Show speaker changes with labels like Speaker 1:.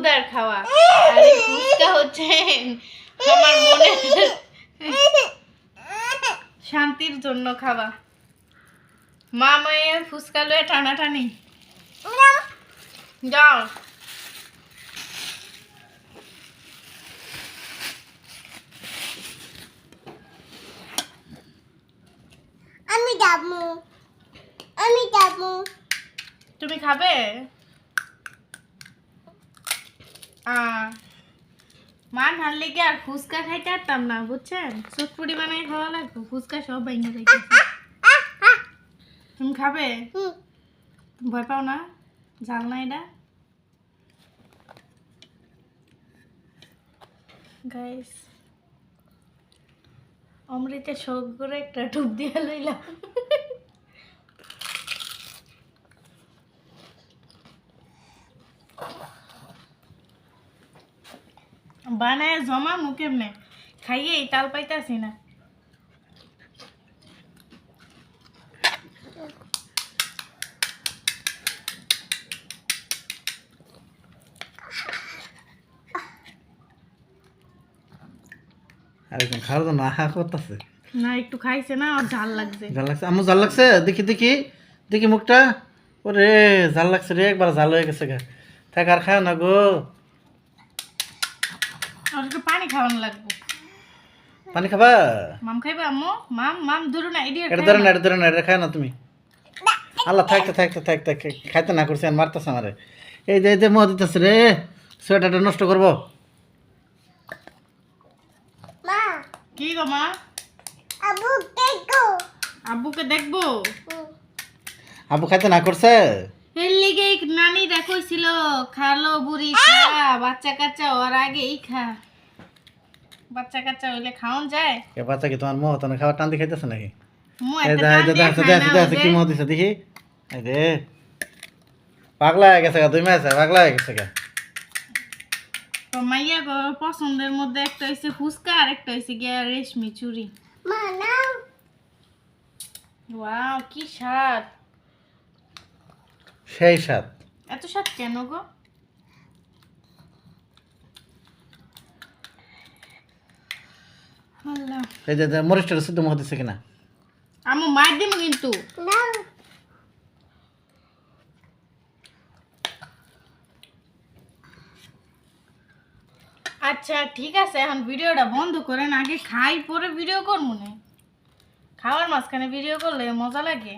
Speaker 1: ক্ষুদার খাওয়া। আর ফুচকা হচ্ছে আমার মনে শান্তির জন্য খাওয়া। মা মায়ের ফুচকা লয়ে টানাটানি। যাও।
Speaker 2: আমি যাব। আমি যাব।
Speaker 1: তুমি খাবে? মা নাহলে কি আর ফুচকা খাইতে পারতাম না, বুঝছেন? চটপুরি বানাই খাওয়া লাগবে, ফুচকা সব ভেঙে যাইতেছে। তুমি খাবে? ভয় পাও না? জাল না এটা? গাইস অমৃতে শোক করে একটা ডুব দিয়ে লইলাম। বানায় জমা মুখে নে। খাইয়ে তাল পাইতাছি না।
Speaker 3: আর এখন খাওয়ার জন্য আহা করতেছে।
Speaker 1: না একটু খাইছে না আর ঝাল লাগছে।
Speaker 3: জাল লাগছে? আমু জাল লাগছে? দেখি দেখি। দেখি মুখটা। ওরে জাল লাগছে রে একবার জাল হয়ে গেছে গা। থাক আর খাও না গো।
Speaker 1: পানি খাওয়ানো লাগবে।
Speaker 3: পানি খাবা?
Speaker 1: মাম খাইবে আম্মু? মাম মাম ধরু না
Speaker 3: এটা ধরে না। এটা ধরে না এটা খায় না তুমি। আল্লাহ থাকতে থাকতে থাকতে খাইতে না করছে আর মারতেছে আমারে। এই যে এই যে মহ দিতেছে রে সোয়েটারটা নষ্ট করব।
Speaker 2: মা।
Speaker 1: কি গো মা?
Speaker 2: আবু দেখো
Speaker 1: আব্বুকে দেখব?
Speaker 3: আবু খাইতে না করছে?
Speaker 1: এর লিগে এই নানি দেখছিল খালো বুড়ি খা বাচ্চা কাচ্চা ওর আগেই খা। বাচ্চা কাচ্চা হইলে খাওন যায়?
Speaker 3: এ বাচ্চা কি তোমার মহ খাবার টান দিয়ে খাইতেছে নাকি? কি মহ দিছে দেখি। এই দে পাগলা হয়ে গেছে গা দুই মাস পাগলা হয়ে গেছে গা।
Speaker 1: তো মাইয়া গো পছন্দের মধ্যে একটা হইছে ফুচকা আর একটা হইছে গিয়া রেশমি চুরি।
Speaker 2: মা নাও
Speaker 1: ওয়াও কি স্বাদ।
Speaker 3: সেই স্বাদ।
Speaker 1: এত স্বাদ কেন গো?
Speaker 3: এই যে যে মরিচটা শুদ্ধ মহ কিনা?
Speaker 1: আমু মার দিব কিন্তু। আচ্ছা ঠিক আছে এখন ভিডিওটা বন্ধ করেন। আগে খাই পরে ভিডিও করব না। খাওয়ার মাঝখানে ভিডিও করলে মজা লাগে।